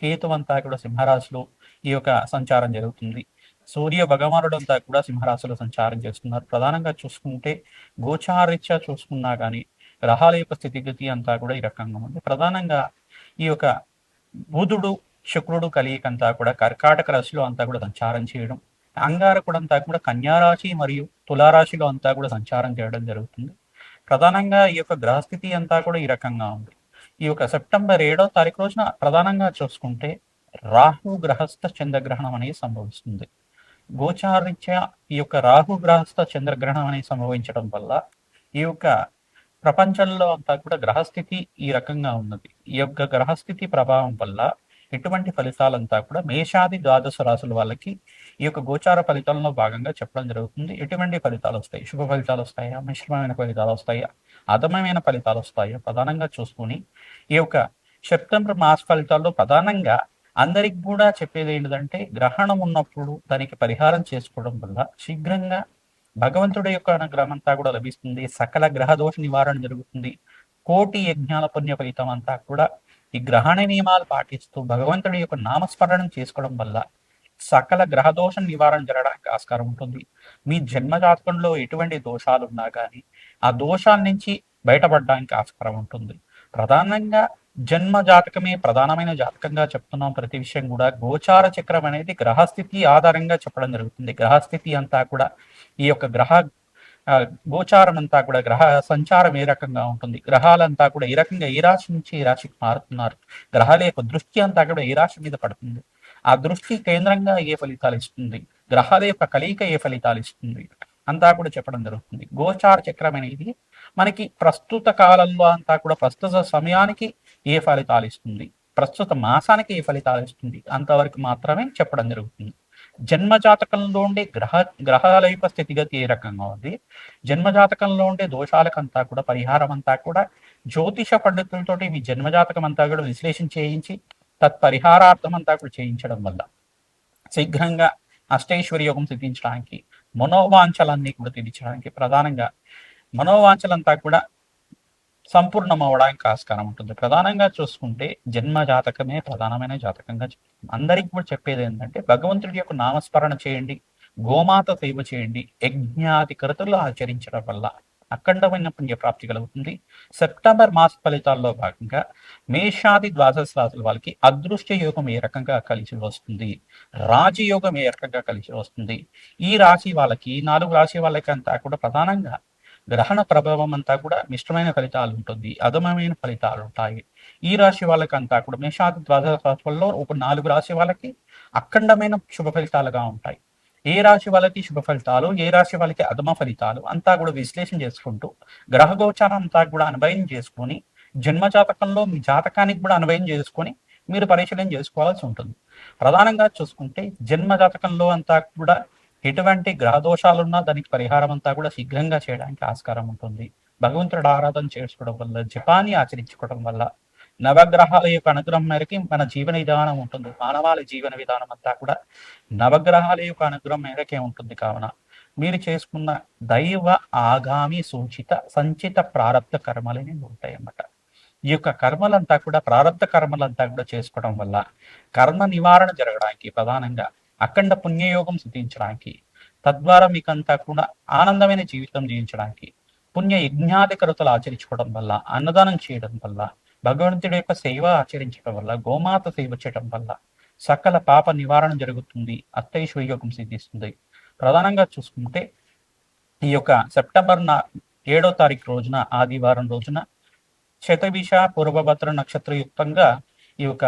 కేతు అంతా కూడా సింహరాశిలో ఈ యొక్క సంచారం జరుగుతుంది. సూర్య భగవానుడు అంతా కూడా సింహరాశిలో సంచారం చేస్తున్నారు. ప్రధానంగా చూసుకుంటే గోచారీత్యా చూసుకున్నా కానీ గ్రహాల యొక్క స్థితిగతి అంతా కూడా ఈ రకంగా ఉంది. ప్రధానంగా ఈ యొక్క బుధుడు శుక్రుడు కలియక అంతా కూడా కర్కాటక రాశిలో అంతా కూడా సంచారం చేయడం అంగారకుడు అంతా కూడా కన్యారాశి మరియు తులారాశిలో అంతా కూడా సంచారం చేయడం జరుగుతుంది. ప్రధానంగా ఈ యొక్క గ్రహస్థితి అంతా కూడా ఈ రకంగా ఉంది. ఈ యొక్క సెప్టెంబర్ ఏడో తారీఖు రోజున ప్రధానంగా చూసుకుంటే రాహు గ్రహస్థ చంద్రగ్రహణం అనేది సంభవిస్తుంది. గోచారీత్యా ఈ యొక్క రాహు గ్రహస్థ చంద్రగ్రహణం అనేది సంభవించడం వల్ల ఈ యొక్క ప్రపంచంలో అంతా కూడా గ్రహస్థితి ఈ రకంగా ఉన్నది. ఈ యొక్క గ్రహస్థితి ప్రభావం వల్ల ఎటువంటి ఫలితాలంతా కూడా మేషాది ద్వాదశ రాసుల వాళ్ళకి ఈ యొక్క గోచార ఫలితాలలో భాగంగా చెప్పడం జరుగుతుంది. ఎటువంటి ఫలితాలు వస్తాయి? శుభ ఫలితాలు వస్తాయా? మిశ్రమమైన ఫలితాలు వస్తాయా? అధమమైన ఫలితాలు వస్తాయా? ప్రధానంగా చూసుకుని ఈ యొక్క సెప్టెంబర్ మాస ఫలితాల్లో ప్రధానంగా అందరికి కూడా చెప్పేది ఏంటంటే గ్రహణం ఉన్నప్పుడు దానికి పరిహారం చేసుకోవడం వల్ల శీఘ్రంగా భగవంతుడి యొక్క అనుగ్రహం అంతా కూడా లభిస్తుంది. సకల గ్రహ దోష నివారణ జరుగుతుంది. కోటి యజ్ఞాల పుణ్య ఫలితం అంతా కూడా ఈ గ్రహణ నియమాలు పాటిస్తూ భగవంతుడి యొక్క నామస్మరణం చేసుకోవడం వల్ల సకల గ్రహ దోష నివారణ జరగడానికి ఆస్కారం ఉంటుంది. మీ జన్మ జాతకంలో ఎటువంటి దోషాలు ఉన్నా కానీ ఆ దోషాల నుంచి బయటపడడానికి ఆస్కారం ఉంటుంది. ప్రధానంగా జన్మ జాతకమే ప్రధానమైన జాతకంగా చెప్తున్నాం ప్రతి విషయం కూడా. గోచార చక్రం అనేది గ్రహస్థితి ఆధారంగా చెప్పడం జరుగుతుంది. గ్రహస్థితి అంతా కూడా ఈ యొక్క గ్రహ గోచారం అంతా కూడా గ్రహ సంచారం ఏ రకంగా ఉంటుంది? గ్రహాలంతా కూడా ఏ రకంగా ఏ రాశి నుంచి ఏ రాశికి మారుతున్నారు? గ్రహాల యొక్క దృష్టి అంతా కూడా ఏ రాశి మీద పడుతుంది? ఆ దృష్టి కేంద్రంగా ఏ ఫలితాలు ఇస్తుంది? గ్రహాల యొక్క కలయిక ఏ ఫలితాలు ఇస్తుంది? అంతా కూడా చెప్పడం జరుగుతుంది. గోచార చక్రం అనేది మనకి ప్రస్తుత కాలంలో అంతా కూడా ప్రస్తుత సమయానికి ఏ ఫలితాలు ఇస్తుంది? ప్రస్తుత మాసానికి ఏ ఫలితాలు ఇస్తుంది? అంతవరకు మాత్రమే చెప్పడం జరుగుతుంది. జన్మజాతకంలో ఉండే గ్రహ గ్రహాల యొక్క స్థితిగతి ఏ రకంగా ఉంది? జన్మ జాతకంలో ఉండే దోషాలకంతా కూడా పరిహారం అంతా కూడా జ్యోతిష పండితులతోటి మీ జన్మ జాతకం అంతా కూడా విశ్లేషణ చేయించి తత్పరిహారార్థం అంతా కూడా చేయించడం వల్ల శీఘ్రంగా అష్టైశ్వరి యోగం సిద్ధించడానికి మనోవాంఛలన్నీ కూడా తీర్చడానికి ప్రధానంగా మనోవాంఛలంతా కూడా సంపూర్ణం అవడానికి ఆస్కారం ఉంటుంది. ప్రధానంగా చూసుకుంటే జన్మ జాతకమే ప్రధానమైన జాతకంగా అందరికి కూడా చెప్పేది ఏంటంటే భగవంతుడి యొక్క నామస్మరణ చేయండి గోమాత సేవ చేయండి యజ్ఞాది కృతులు ఆచరించడం వల్ల అఖండమైన పుణ్యప్రాప్తి కలుగుతుంది. సెప్టెంబర్ మాస ఫలితాల్లో భాగంగా మేషాది ద్వాదశ రాశుల వాళ్ళకి అదృష్ట యోగం ఏ రకంగా కలిసి వస్తుంది? రాజయోగం ఏ రకంగా కలిసి వస్తుంది? ఈ రాశి వాళ్ళకి నాలుగు రాశి వాళ్ళకి అంతా కూడా ప్రధానంగా గ్రహణ ప్రభావం అంతా కూడా మిశ్రమైన ఫలితాలు ఉంటుంది అధమమైన ఫలితాలు ఉంటాయి. ఈ రాశి వాళ్ళకంతా కూడా మేషాది ద్వాదశ రాశుల్లో ఒక నాలుగు రాశి వాళ్ళకి అఖండమైన శుభ ఫలితాలుగా ఉంటాయి. ఏ రాశి వాళ్ళకి శుభ ఫలితాలు ఏ రాశి వాళ్ళకి అధమ ఫలితాలు అంతా కూడా విశ్లేషణ చేసుకుంటూ గ్రహ గోచారం అంతా కూడా అనుభయం చేసుకొని జన్మ జాతకంలో మీ జాతకానికి కూడా అనుభయం చేసుకొని మీరు పరిశీలన చేసుకోవాల్సి ఉంటుంది. ప్రధానంగా చూసుకుంటే జన్మ జాతకంలో అంతా కూడా ఎటువంటి గ్రహ దోషాలున్నా దానికి పరిహారం అంతా కూడా శీఘ్రంగా చేయడానికి ఆస్కారం ఉంటుంది. భగవంతుడు ఆరాధన చేసుకోవడం వల్ల జపాన్ని ఆచరించుకోవడం వల్ల నవగ్రహాల యొక్క అనుగ్రహం మేరకి మన జీవన విధానం ఉంటుంది. మానవాళి జీవన విధానం అంతా కూడా నవగ్రహాల యొక్క అనుగ్రహం మేరకే ఉంటుంది కావున. మీరు చేసుకున్న దైవ ఆగామి సూచిత సంచిత ప్రారంభ కర్మలని ఉంటాయన్నమాట. ఈ యొక్క కర్మలంతా కూడా ప్రారంభ కర్మలంతా కూడా చేసుకోవడం వల్ల కర్మ నివారణ జరగడానికి ప్రధానంగా అఖండ పుణ్యయోగం సిద్ధించడానికి తద్వారా మీకంతా కూడా ఆనందమైన జీవితం జీవించడానికి పుణ్య యజ్ఞాధికరతలు ఆచరించుకోవడం వల్ల అన్నదానం చేయడం వల్ల భగవంతుడి యొక్క సేవ ఆచరించడం వల్ల గోమాత సేవ చేయడం వల్ల సకల పాప నివారణ జరుగుతుంది అత్తైశ్వ యోగం సిద్ధిస్తుంది. ప్రధానంగా చూసుకుంటే ఈ యొక్క సెప్టెంబర్ నా ఏడో తారీఖు రోజున ఆదివారం రోజున శతభిష పూర్వభద్ర నక్షత్రయుక్తంగా ఈ యొక్క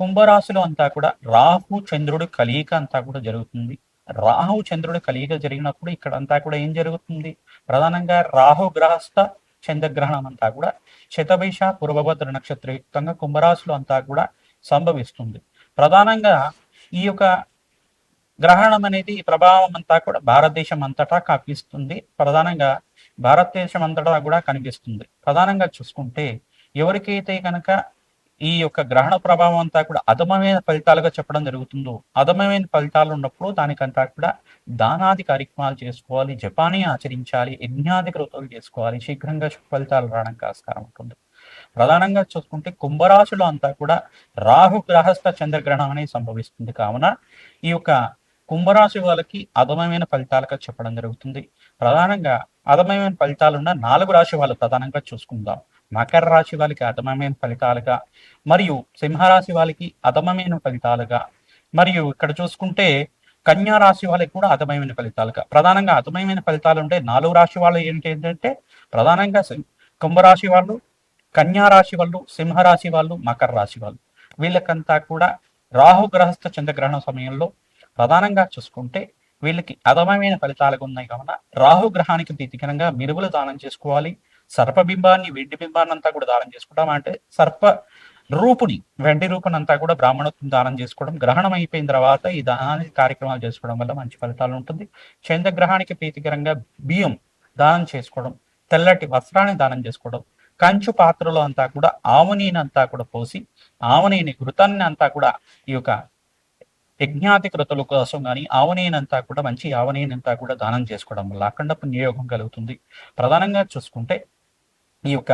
కుంభరాశిలో అంతా కూడా రాహు చంద్రుడు కలియిక అంతా కూడా జరుగుతుంది. రాహు చంద్రుడు కలియిక జరిగినప్పుడు ఇక్కడ అంతా కూడా ఏం జరుగుతుంది? ప్రధానంగా రాహు గ్రహస్థ చంద్రగ్రహణం అంతా కూడా శతభైష పూర్వభద్ర నక్షత్రయుక్తంగా కుంభరాశిలో అంతా కూడా సంభవిస్తుంది. ప్రధానంగా ఈ యొక్క గ్రహణం అనేది ప్రభావం అంతా కూడా భారతదేశం అంతటా కనిపిస్తుంది. ప్రధానంగా భారతదేశం అంతటా కూడా కనిపిస్తుంది. ప్రధానంగా చూసుకుంటే ఎవరికైతే కనుక ఈ యొక్క గ్రహణ ప్రభావం అంతా కూడా అధమమైన ఫలితాలుగా చెప్పడం జరుగుతుందో అధమమైన ఫలితాలు ఉన్నప్పుడు దానికంతా కూడా దానాది కార్యక్రమాలు చేసుకోవాలి జపానీ ఆచరించాలి యజ్ఞాది కృతులు చేసుకోవాలి శీఘ్రంగా ఫలితాలు రావడానికి ఆస్కారం ఉంటుంది. ప్రధానంగా చూసుకుంటే కుంభరాశులు అంతా కూడా రాహు గ్రహస్థ చంద్రగ్రహణం అనేది సంభవిస్తుంది. కావున ఈ యొక్క కుంభరాశి వాళ్ళకి అధమమైన ఫలితాలుగా చెప్పడం జరుగుతుంది. ప్రధానంగా అధమమైన ఫలితాలున్న నాలుగు రాశి వాళ్ళు ప్రధానంగా చూసుకుందాం. మకర రాశి వాళ్ళకి అధమమైన ఫలితాలుగా మరియు సింహరాశి వాళ్ళకి అధమమైన ఫలితాలుగా మరియు ఇక్కడ చూసుకుంటే కన్యా రాశి వాళ్ళకి కూడా అధమయమైన ఫలితాలుగా. ప్రధానంగా అధమయమైన ఫలితాలు ఉంటే నాలుగు రాశి వాళ్ళు ఏంటి ఏంటంటే ప్రధానంగా సింహ- కుంభరాశి వాళ్ళు కన్యా రాశి వాళ్ళు సింహరాశి వాళ్ళు మకర రాశి వాళ్ళు. వీళ్ళకంతా కూడా రాహు గ్రహస్థ చంద్రగ్రహణ సమయంలో ప్రధానంగా చూసుకుంటే వీళ్ళకి అధమమైన ఫలితాలుగా ఉన్నాయి. కావున రాహు గ్రహానికి ప్రీతికరంగా మిరువులు దానం చేసుకోవాలి. సర్పబింబాన్ని వెండి బింబాన్ని అంతా కూడా దానం చేసుకుంటాం. అంటే సర్ప రూపుని వెండి రూపుని అంతా కూడా బ్రాహ్మణత్వం దానం చేసుకోవడం గ్రహణం అయిపోయిన తర్వాత ఈ దానాన్ని కార్యక్రమాలు చేసుకోవడం వల్ల మంచి ఫలితాలు ఉంటుంది. చంద్రగ్రహానికి ప్రీతికరంగా బియ్యం దానం చేసుకోవడం తెల్లటి వస్త్రాన్ని దానం చేసుకోవడం కంచు పాత్రలో అంతా కూడా ఆవునీని అంతా కూడా పోసి ఆవునీని ఘృతాన్ని అంతా కూడా ఈ యొక్క యజ్ఞాతి కృతుల కోసం కానీ ఆవనేనంతా కూడా మంచి ఆవనేనంతా కూడా దానం చేసుకోవడం వల్ల అఖండ పుణ్యయోగం కలుగుతుంది. ప్రధానంగా చూసుకుంటే ఈ యొక్క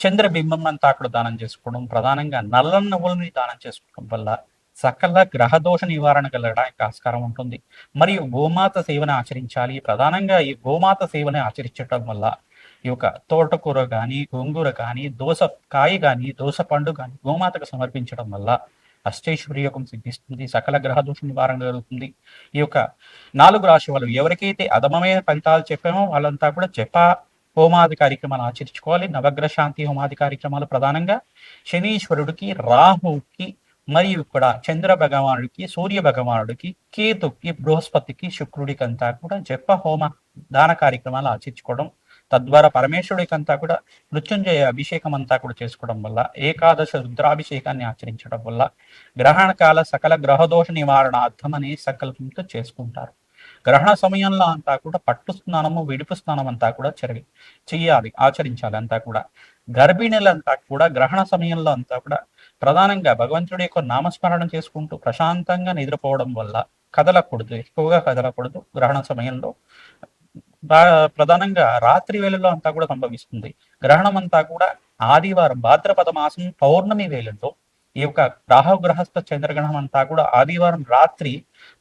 చంద్రబింబం అంతా కూడా దానం చేసుకోవడం ప్రధానంగా నల్ల నువ్వులని దానం చేసుకోవడం వల్ల సకల గ్రహదోష నివారణ కలగడానికి ఆస్కారం ఉంటుంది. మరియు గోమాత సేవను ఆచరించాలి. ప్రధానంగా ఈ గోమాత సేవను ఆచరించడం వల్ల ఈ యొక్క తోటకూర కానీ గోంగూర కానీ దోస కాయ కానీ దోస పండు కానీ గోమాతకు సమర్పించడం వల్ల అష్టైశ్వర్య యోగం సిద్ధిస్తుంది సకల గ్రహదోష నివారణ జరుగుతుంది ఈ యొక్క నాలుగు రాశి వాళ్ళు ఎవరికైతే అధమమైన ఫలితాలు చెప్పామో వాళ్ళంతా కూడా జప హోమాది కార్యక్రమాలు ఆచరించుకోవాలి. నవగ్రహ శాంతి హోమాది కార్యక్రమాలు ప్రధానంగా శనీశ్వరుడికి రాహువుకి మరియు ఇక్కడ చంద్ర భగవానుడికి సూర్య భగవానుడికి కేతుకి బృహస్పతికి శుక్రుడికి అంతా కూడా జప హోమ దాన కార్యక్రమాలు ఆచరించుకోవడం. తద్వారా పరమేశ్వరుడికి అంతా కూడా మృత్యుంజయ అభిషేకం అంతా కూడా చేసుకోవడం వల్ల ఏకాదశ రుద్రాభిషేకాన్ని ఆచరించడం వల్ల గ్రహణ కాల సకల గ్రహదోష నివారణార్థం అనే సంకల్పంతో చేసుకుంటారు. గ్రహణ సమయంలో అంతా కూడా పట్టు స్నానము విడుపు స్నానం అంతా కూడా చెరగి చెయ్యాలి ఆచరించాలి అంతా కూడా. గర్భిణులంతా కూడా గ్రహణ సమయంలో అంతా కూడా ప్రధానంగా భగవంతుడి యొక్క నామస్మరణ చేసుకుంటూ ప్రశాంతంగా నిద్రపోవడం వల్ల కదలకూడదు ఎక్కువగా కదలకూడదు గ్రహణ సమయంలో. ప్రధానంగా రాత్రి వేళల్లో అంతా కూడా సంభవిస్తుంది. గ్రహణం అంతా కూడా ఆదివారం భాద్రపద మాసం పౌర్ణమి వేళల్లో ఈ యొక్క రాహుగ్రహస్థ చంద్రగ్రహణం అంతా కూడా ఆదివారం రాత్రి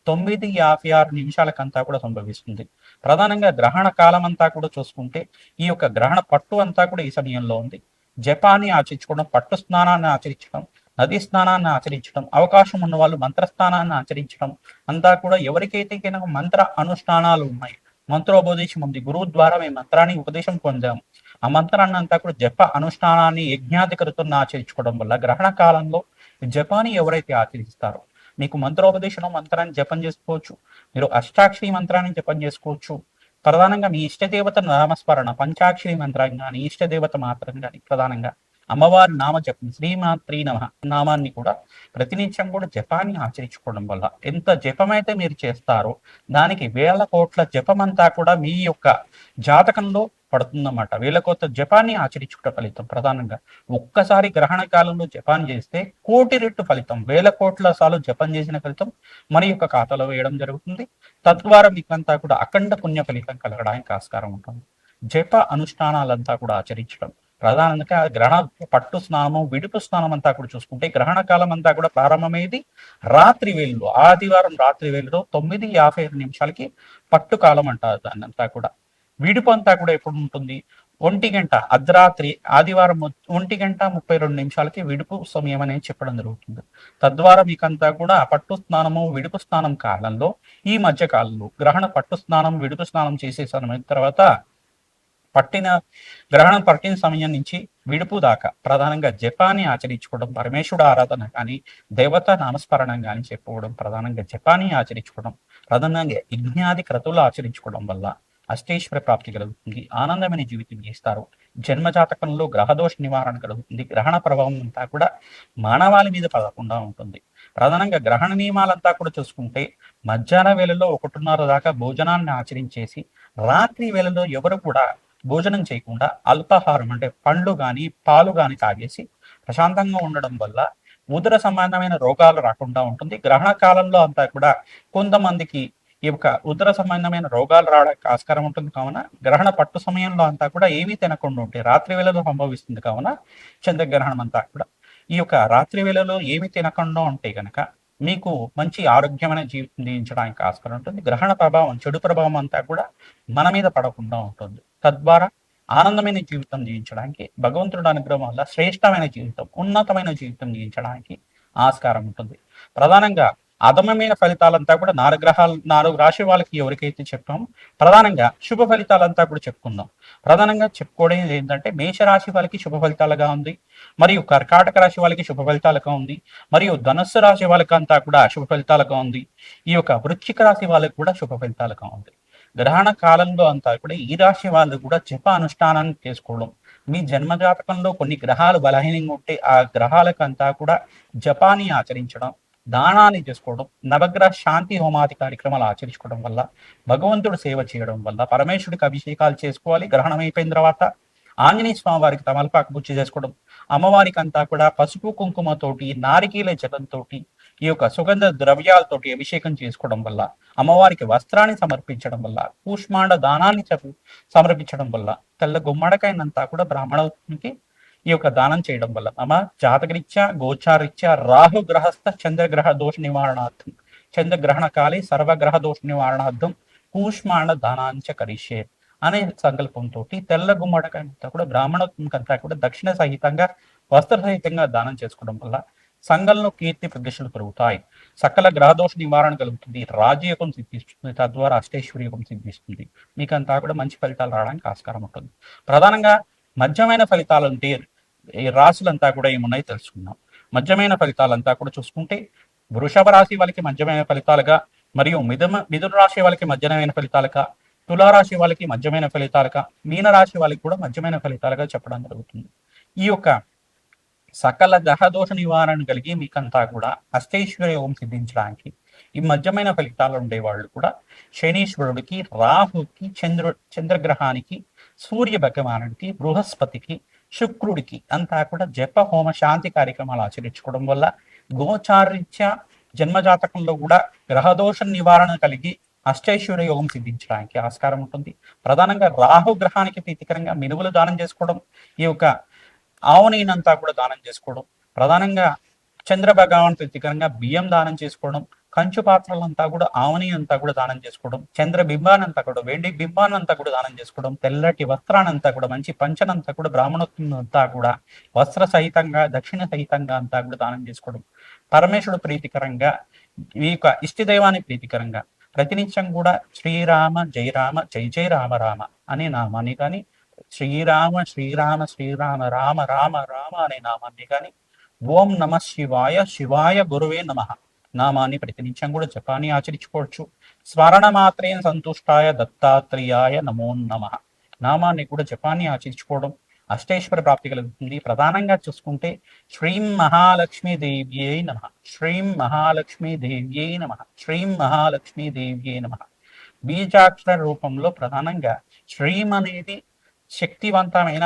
తొమ్మిది యాభై ఆరు నిమిషాలకంతా కూడా సంభవిస్తుంది. ప్రధానంగా గ్రహణ కాలం అంతా కూడా చూసుకుంటే ఈ యొక్క గ్రహణ పట్టు అంతా కూడా ఈ సమయంలో ఉంది. జపాన్ని ఆచరించుకోవడం పట్టు స్నానాన్ని ఆచరించడం నదీ స్నానాన్ని ఆచరించడం అవకాశం ఉన్న వాళ్ళు మంత్రస్నానాన్ని ఆచరించడం అంతా కూడా ఎవరికైతే మంత్ర అనుష్ఠానాలు ఉన్నాయి. మంత్రోపదేశం ఉంది. గురువు ద్వారా మేము మంత్రాన్ని ఉపదేశం పొందాము. ఆ మంత్రాన్ని అంతా కూడా జప అనుష్ఠానాన్ని యజ్ఞాధికృతులను ఆచరించుకోవడం వల్ల గ్రహణ కాలంలో జపాన్ని ఎవరైతే ఆచరిస్తారో మీకు మంత్రోపదేశం మంత్రాన్ని జపం చేసుకోవచ్చు. మీరు అష్టాక్షరి మంత్రాన్ని జపం చేసుకోవచ్చు. ప్రధానంగా మీ ఇష్టదేవత నామస్మరణ పంచాక్షరి మంత్రం కానీ ఇష్టదేవత మాత్రం కానీ ప్రధానంగా అమ్మవారి నామ జపం శ్రీమాత్రి నమ నామాన్ని కూడా ప్రతినిత్యం కూడా జపాన్ని ఆచరించుకోవడం వల్ల ఎంత జపమైతే మీరు చేస్తారో దానికి వేల కోట్ల జపమంతా కూడా మీ యొక్క జాతకంలో పడుతుందన్నమాట. వేల జపాన్ని ఆచరించుకుంట ఫలితం. ప్రధానంగా ఒక్కసారి గ్రహణ కాలంలో జపాన్ చేస్తే కోటి రెట్టు ఫలితం. వేల కోట్ల సార్లు జపం చేసిన ఫలితం మన యొక్క ఖాతాలో వేయడం జరుగుతుంది. తద్వారా మీకంతా కూడా అఖండ పుణ్య ఫలితం కలగడానికి ఆస్కారం ఉంటుంది. జప అనుష్ఠానాలంతా కూడా ఆచరించడం. ప్రధానంగా గ్రహణ పట్టు స్నానము విడుపు స్నానం అంతా కూడా చూసుకుంటే గ్రహణ కాలం అంతా కూడా ప్రారంభమయ్యేది రాత్రి వేళలో ఆదివారం రాత్రి వేళలో తొమ్మిది యాభై ఐదు నిమిషాలకి పట్టు కాలం అంటారు దాన్ని అంతా కూడా విడుపు అంతా కూడా ఎప్పుడు ఉంటుంది ఒంటి గంట అర్ధరాత్రి ఆదివారం ఒంటి గంట ముప్పై రెండు నిమిషాలకి విడుపు సమయం అనేది చెప్పడం జరుగుతుంది. తద్వారా మీకంతా కూడా పట్టు స్నానము విడుపు స్నానం కాలంలో ఈ మధ్య కాలంలో గ్రహణ పట్టు స్నానం విడుపు స్నానం చేసే సమయం తర్వాత పట్టిన గ్రహణం పట్టిన సమయం నుంచి విడుపు దాకా ప్రధానంగా జపాన్ని ఆచరించుకోవడం పరమేశ్వరుడు ఆరాధన కానీ దేవత నామస్మరణం కానీ చెప్పుకోవడం ప్రధానంగా జపాన్ని ఆచరించుకోవడం ప్రధానంగా యజ్ఞాది క్రతువులు ఆచరించుకోవడం వల్ల అష్టేశ్వర ప్రాప్తి కలుగుతుంది. ఆనందమైన జీవితం చేస్తారు. జన్మజాతకంలో గ్రహదోష నివారణ కలుగుతుంది. గ్రహణ ప్రభావం అంతా కూడా మానవాళి మీద పడకుండా ఉంటుంది. ప్రధానంగా గ్రహణ నియమాలంతా కూడా చూసుకుంటే మధ్యాహ్న వేళలో ఒకటిన్నర దాకా భోజనాన్ని ఆచరించేసి రాత్రి వేళలో ఎవరు కూడా భోజనం చేయకుండా అల్పాహారం అంటే పండ్లు కానీ పాలు కానీ తాగేసి ప్రశాంతంగా ఉండడం వల్ల ఉదర సంబంధమైన రోగాలు రాకుండా ఉంటుంది. గ్రహణ కాలంలో అంతా కూడా కొంతమందికి ఈ యొక్క ఉదర సంబంధమైన రోగాలు రావడానికి ఆస్కారం ఉంటుంది. కావున గ్రహణ పట్టు సమయంలో అంతా కూడా ఏమీ తినకుండా ఉంటే రాత్రి వేళలో సంభవిస్తుంది. కావున చంద్రగ్రహణం అంతా కూడా ఈ యొక్క రాత్రి వేళలో ఏమి తినకుండా ఉంటే గనక మీకు మంచి ఆరోగ్యమైన జీవితం జీవించడానికి ఆస్కారం ఉంటుంది. గ్రహణ ప్రభావం చెడు ప్రభావం అంతా కూడా మన మీద పడకుండా ఉంటుంది. తద్వారా ఆనందమైన జీవితం జీవించడానికి భగవంతుడు అనుగ్రహం వల్ల శ్రేష్టమైన జీవితం ఉన్నతమైన జీవితం జీవించడానికి ఆస్కారం ఉంటుంది. ప్రధానంగా అధమమైన ఫలితాలంతా కూడా నాలుగు గ్రహాలు నాలుగు రాశి వాళ్ళకి ఎవరికైతే చెప్పామో ప్రధానంగా శుభ ఫలితాలంతా కూడా చెప్పుకుందాం. ప్రధానంగా చెప్పుకోవడం ఏంటంటే మేష రాశి వాళ్ళకి శుభ ఫలితాలుగా ఉంది. మరియు కర్కాటక రాశి వాళ్ళకి శుభ ఫలితాలుగా ఉంది. మరియు ధనుస్సు రాశి వాళ్ళకి అంతా కూడా శుభ ఫలితాలుగా ఉంది. ఈ యొక్క వృశ్చిక రాశి వాళ్ళకి కూడా శుభ ఫలితాలుగా ఉంది. గ్రహణ కాలంలో అంతా కూడా ఈ రాశి వాళ్ళు కూడా జప అనుష్ఠానాన్ని చేసుకోవడం. మీ జన్మజాతకంలో కొన్ని గ్రహాలు బలహీనంగా ఉంటే ఆ గ్రహాలకు అంతా కూడా జపాన్ని ఆచరించడం. దానాన్ని చేసుకోవడం నవగ్రహ శాంతి హోమాది కార్యక్రమాలు ఆచరించుకోవడం వల్ల భగవంతుడు సేవ చేయడం వల్ల పరమేశ్వరుడికి అభిషేకాలు చేసుకోవాలి గ్రహణం అయిపోయిన తర్వాత ఆంజనేయ స్వామి వారికి తమలపాకు పూజ చేసుకోవడం అమ్మవారికి అంతా కూడా పసుపు కుంకుమతోటి నారికీల జలంతో ఈ యొక్క సుగంధ ద్రవ్యాలతోటి అభిషేకం చేసుకోవడం వల్ల అమ్మవారికి వస్త్రాన్ని సమర్పించడం వల్ల కూష్మాండ దానాన్ని సమర్పించడం వల్ల తెల్ల గుమ్మడికాయనంతా కూడా బ్రాహ్మణునికి ఈ యొక్క దానం చేయడం వల్ల. మమ జాతకరీత్యా గోచారీత్యా రాహు గ్రహస్థ చంద్రగ్రహ దోష నివారణార్థం. చంద్రగ్రహణ కాలే సర్వగ్రహ దోష నివారణార్థం కూష్మాండ దానాంచ కరిషే అనే సంకల్పంతో తెల్ల గుమ్మడకంతా కూడా బ్రాహ్మణకంతా కూడా దక్షిణ సహితంగా వస్త్ర సహితంగా దానం చేసుకోవడం వల్ల సంఘంలో కీర్తి ప్రతిష్టలు పెరుగుతాయి. సకల గ్రహదోష నివారణ కలుగుతుంది. రాజయోగం సిద్ధిస్తుంది. తద్వారా అష్టైశ్వర్యోగం సిద్ధిస్తుంది. మీకంతా కూడా మంచి ఫలితాలు రావడానికి ఆస్కారం ఉంటుంది. ప్రధానంగా మధ్యమైన ఫలితాలు అంటే ఈ రాశులంతా కూడా ఏమున్నాయి తెలుసుకుందాం. మధ్యమైన ఫలితాలంతా కూడా చూసుకుంటే వృషభ రాశి వాళ్ళకి మధ్యమైన ఫలితాలుగా మరియు మిథున మిథున రాశి వాళ్ళకి మధ్యమైన ఫలితాలుగా తులారాశి వాళ్ళకి మధ్యమైన ఫలితాలుగా మీన రాశి వాళ్ళకి కూడా మధ్యమైన ఫలితాలుగా చెప్పడం జరుగుతుంది. ఈ యొక్క సకల గ్రహదోష నివారణ కలిగి మీకంతా కూడా అష్టైశ్వర్య యోగం సిద్ధించడానికి ఈ మధ్యమైన ఫలితాలు ఉండేవాళ్ళు కూడా శనీశ్వరుడికి రాహుకి చంద్ర చంద్రగ్రహానికి సూర్య భగవానుడికి బృహస్పతికి శుక్రుడికి అంతా కూడా జప హోమ శాంతి కార్యక్రమాలు ఆచరించుకోవడం వల్ల గోచారీత్యా జన్మజాతకంలో కూడా గ్రహదోష నివారణ కలిగి అష్టైశ్వర్య యోగం సిద్ధించడానికి ఆస్కారం ఉంటుంది. ప్రధానంగా రాహు గ్రహానికి ప్రీతికరంగా మినువులు దానం చేసుకోవడం ఈ యొక్క ఆవునీనంతా కూడా దానం చేసుకోవడం. ప్రధానంగా చంద్ర భగవాన్ ప్రీతికరంగా బియ్యం దానం చేసుకోవడం కంచు పాత్రలంతా కూడా ఆవని అంతా కూడా దానం చేసుకోవడం చంద్ర బింబానంతా కూడా వెండి బింబానంతా కూడా దానం చేసుకోవడం తెల్లటి వస్త్రానంతా కూడా మంచి పంచనంతా కూడా బ్రాహ్మణోత్వం అంతా కూడా వస్త్ర సహితంగా దక్షిణ సహితంగా అంతా కూడా దానం చేసుకోవడం. పరమేశ్వరుడు ప్రీతికరంగా ఈ యొక్క ఇష్టదైవాన్ని ప్రీతికరంగా ప్రతినిత్యం కూడా శ్రీరామ జయరామ జై జయ రామ రామ అనే నామాన్ని కానీ శ్రీరామ శ్రీరామ శ్రీరామ రామ రామ రామ అనే నామాన్ని కానీ ఓం నమ శివాయ శివాయ గురువే నమ. నామాన్ని ప్రతినిత్యం కూడా జపాన్ని ఆచరించుకోవచ్చు. స్మరణ మాత్రేన సంతుష్టాయ దత్తాత్రేయాయ నమో నమ. నామాన్ని కూడా జపాన్ని ఆచరించుకోవడం అష్టేశ్వర ప్రాప్తి కలుగుతుంది. ప్రధానంగా చూసుకుంటే శ్రీం మహాలక్ష్మీ దేవ్యే నమ. శ్రీం మహాలక్ష్మీ దేవ్యే నమ. శ్రీం మహాలక్ష్మీ దేవ్యే నమ. బీజాక్షర రూపంలో ప్రధానంగా శ్రీం అనేది శక్తివంతమైన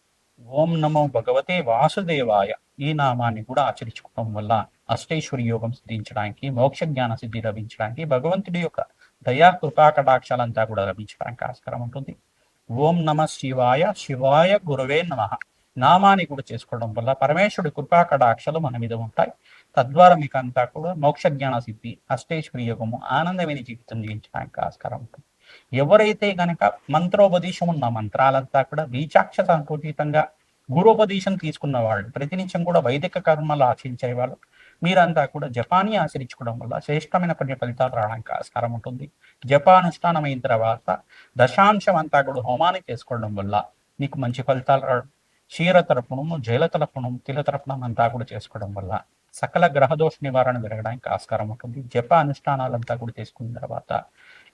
ఓం నమో భగవతే వాసుదేవాయ. ఈ నామాన్ని కూడా ఆచరించుకోవడం వల్ల అష్టైశ్వరి యోగం సిద్ధించడానికి మోక్ష జ్ఞాన సిద్ధి లభించడానికి భగవంతుడి యొక్క దయా కృపా కటాక్షాలంతా కూడా లభించడానికి ఆస్కారం ఉంటుంది. ఓం నమ శివాయ శివాయ గురవే నమ. నామాన్ని కూడా చేసుకోవడం వల్ల పరమేశ్వరుడి కృపా కటాక్షలు మన మీద ఉంటాయి. తద్వారా మీకు అంతా కూడా మోక్ష జ్ఞాన సిద్ధి అష్టేశ్వరి యోగము ఆనందమైన జీవితం జీవించడానికి ఆస్కారం ఉంటుంది. ఎవరైతే గనక మంత్రోపదేశం ఉన్న మంత్రాలంతా కూడా వీచాక్ష సంకోచితంగా గురోపదేశం తీసుకున్న వాళ్ళు ప్రతినిత్యం కూడా వైదిక కర్మలు ఆచరించే వాళ్ళు మీరంతా కూడా జపాన్ని ఆచరించుకోవడం వల్ల శ్రేష్టమైన పుణ్య ఫలితాలు రావడానికి ఆస్కారం ఉంటుంది. జపానుష్ఠానం అయిన తర్వాత దశాంశం అంతా కూడా హోమాన్ని చేసుకోవడం వల్ల మీకు మంచి ఫలితాలు రావడం క్షీర తరపుణము జైల తరపుణం తిల తరపుణం అంతా కూడా చేసుకోవడం వల్ల సకల గ్రహదోష నివారణ జరగడానికి ఆస్కారం ఉంటుంది. జప అనుష్ఠానాలంతా కూడా తీసుకున్న తర్వాత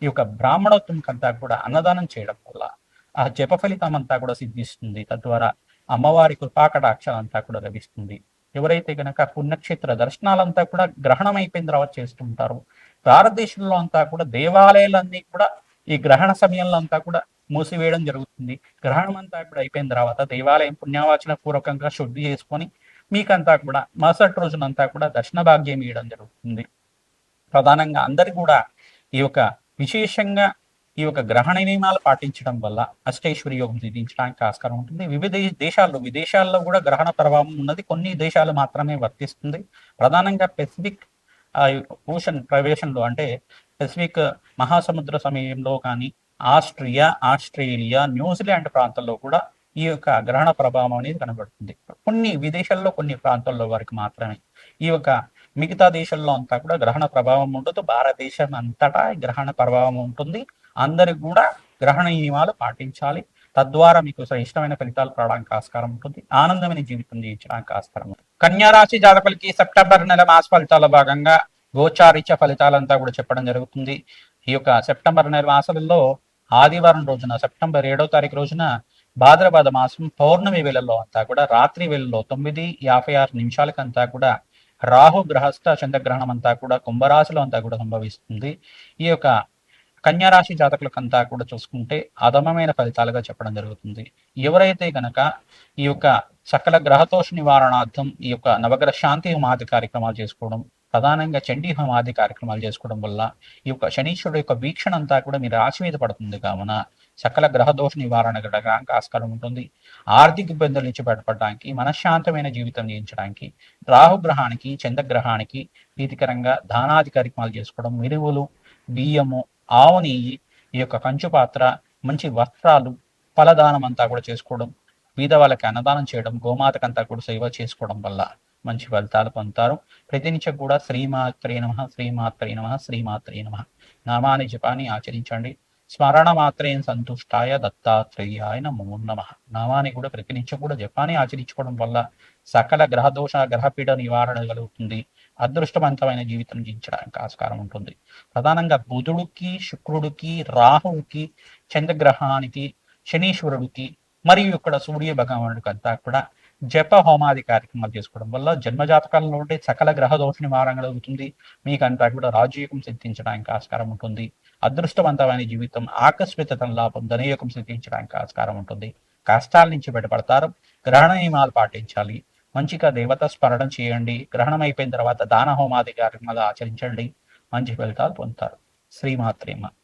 ఈ యొక్క బ్రాహ్మణోత్వం అంతా కూడా అన్నదానం చేయడం వల్ల ఆ జప ఫలితం అంతా కూడా సిద్ధిస్తుంది. తద్వారా అమ్మవారి కృపాకటాక్షలు అంతా కూడా లభిస్తుంది. ఎవరైతే గనక పుణ్యక్షేత్ర దర్శనాలంతా కూడా గ్రహణం అయిపోయిన తర్వాత చేస్తుంటారు భారతదేశంలో అంతా కూడా దేవాలయాలన్నీ కూడా ఈ గ్రహణ సమయంలో అంతా కూడా మూసివేయడం జరుగుతుంది. గ్రహణం అంతా కూడా అయిపోయిన తర్వాత దేవాలయం పుణ్యవాచన పూర్వకంగా శుద్ధి చేసుకొని మీకంతా కూడా మరుసటి రోజునంతా కూడా దర్శన భాగ్యం ఇవ్వడం జరుగుతుంది. ప్రధానంగా అందరు కూడా ఈ యొక్క విశేషంగా ఈ యొక్క గ్రహణ నియమాలు పాటించడం వల్ల అష్టైశ్వరి యోగం సిద్ధించడానికి ఆస్కారం ఉంటుంది. వివిధ దేశాల్లో విదేశాల్లో కూడా గ్రహణ ప్రభావం ఉన్నది. కొన్ని దేశాలు మాత్రమే వర్తిస్తుంది. ప్రధానంగా పెసిఫిక్ ఓషన్ ప్రవేశంలో అంటే పెసిఫిక్ మహాసముద్ర సమయంలో కానీ ఆస్ట్రియా ఆస్ట్రేలియా న్యూజిలాండ్ ప్రాంతాల్లో కూడా ఈ యొక్క గ్రహణ ప్రభావం అనేది కనబడుతుంది. కొన్ని విదేశాల్లో కొన్ని ప్రాంతాల్లో వరకు మాత్రమే ఈ యొక్క మిగతా దేశంలో అంతా కూడా గ్రహణ ప్రభావం ఉండదు. భారతదేశం అంతటా గ్రహణ ప్రభావం ఉంటుంది. అందరికి కూడా గ్రహణ నియమాలు పాటించాలి. తద్వారా మీకు ఇష్టమైన ఫలితాలు రావడానికి ఆస్కారం ఉంటుంది. ఆనందమైన జీవితం జీవించడానికి ఆస్కారం ఉంటుంది. కన్యారాశి జాతకులకి సెప్టెంబర్ నెల మాస ఫలితాల భాగంగా గోచారిత్య ఫలితాలంతా కూడా చెప్పడం జరుగుతుంది. ఈ యొక్క సెప్టెంబర్ నెల మాసాలలో ఆదివారం రోజున సెప్టెంబర్ ఏడో తారీఖు రోజున భాద్రపద మాసం పౌర్ణమి వేళల్లో అంతా కూడా రాత్రి వేళల్లో తొమ్మిది యాభై ఆరు నిమిషాలకంతా కూడా రాహు గ్రహస్థ చంద్రగ్రహణం అంతా కూడా కుంభరాశిలో అంతా కూడా సంభవిస్తుంది. ఈ యొక్క కన్యారాశి జాతకులకంతా కూడా చూసుకుంటే అధమమైన ఫలితాలుగా చెప్పడం జరుగుతుంది. ఎవరైతే గనక ఈ యొక్క సకల గ్రహదోష నివారణార్థం ఈ యొక్క నవగ్రహ శాంతి హోమాది కార్యక్రమాలు చేసుకోవడం ప్రధానంగా చండీ హోమాది కార్యక్రమాలు చేసుకోవడం వల్ల ఈ యొక్క శనీశ్వరుడు యొక్క వీక్షణ అంతా కూడా మీ రాశి మీద పడుతుంది కావున. సకల గ్రహ దోష నివారణ గడగడానికి ఆస్కారం ఉంటుంది. ఆర్థిక ఇబ్బందుల నుంచి బయటపడడానికి మనశ్శాంతమైన జీవితం జీవించడానికి రాహుగ్రహానికి చంద్రగ్రహానికి ప్రీతికరంగా దానాది కార్యక్రమాలు చేసుకోవడం మిరువులు బియ్యము ఆవు నెయ్యి ఈ యొక్క కంచు పాత్ర మంచి వస్త్రాలు ఫలదానం అంతా కూడా చేసుకోవడం బీద వాళ్ళకి అన్నదానం చేయడం గోమాతకంతా కూడా సేవ చేసుకోవడం వల్ల మంచి ఫలితాలు పొందుతారు. ప్రతినిత్యం కూడా శ్రీమాత్రే నమ శ్రీమాత్రే నమ శ్రీమాత్రే నమ. నామాని జపాన్ని ఆచరించండి. స్మరణ మాత్రేం సంతుష్టాయ దత్తాత్రేయాయ నమో నమ. నామాన్ని కూడా ప్రతినిత్యం కూడా జపాన్ని ఆచరించుకోవడం వల్ల సకల గ్రహదోష గ్రహపీడ నివారణ కలుగుతుంది. అదృష్టవంతమైన జీవితం జీవించడానికి ఆస్కారం ఉంటుంది. ప్రధానంగా బుధుడికి శుక్రుడికి రాహువుకి చంద్రగ్రహానికి శనీశ్వరుడికి మరియు ఇక్కడ సూర్య భగవానుడికి అంతా కూడా జప హోమాది కార్యక్రమాలు చేసుకోవడం వల్ల జన్మజాతకాలలో ఉండే సకల గ్రహ దోష నివారణ కలుగుతుంది. మీకంతా కూడా రాజయోగం సిద్ధించడానికి ఆస్కారం ఉంటుంది. అదృష్టవంతమైన జీవితం ఆకస్మిక లాభం ధనయోగం సిద్ధించడానికి ఆస్కారం ఉంటుంది. కష్టాల నుంచి బయటపడతారు. గ్రహణ నియమాలు పాటించాలి. మంచిగా దేవత స్మరణ చేయండి. గ్రహణం అయిపోయిన తర్వాత దాన హోమాది కార్యక్రమాలు ఆచరించండి. మంచి ఫలితాలు పొందుతారు. శ్రీమాత్రేమ.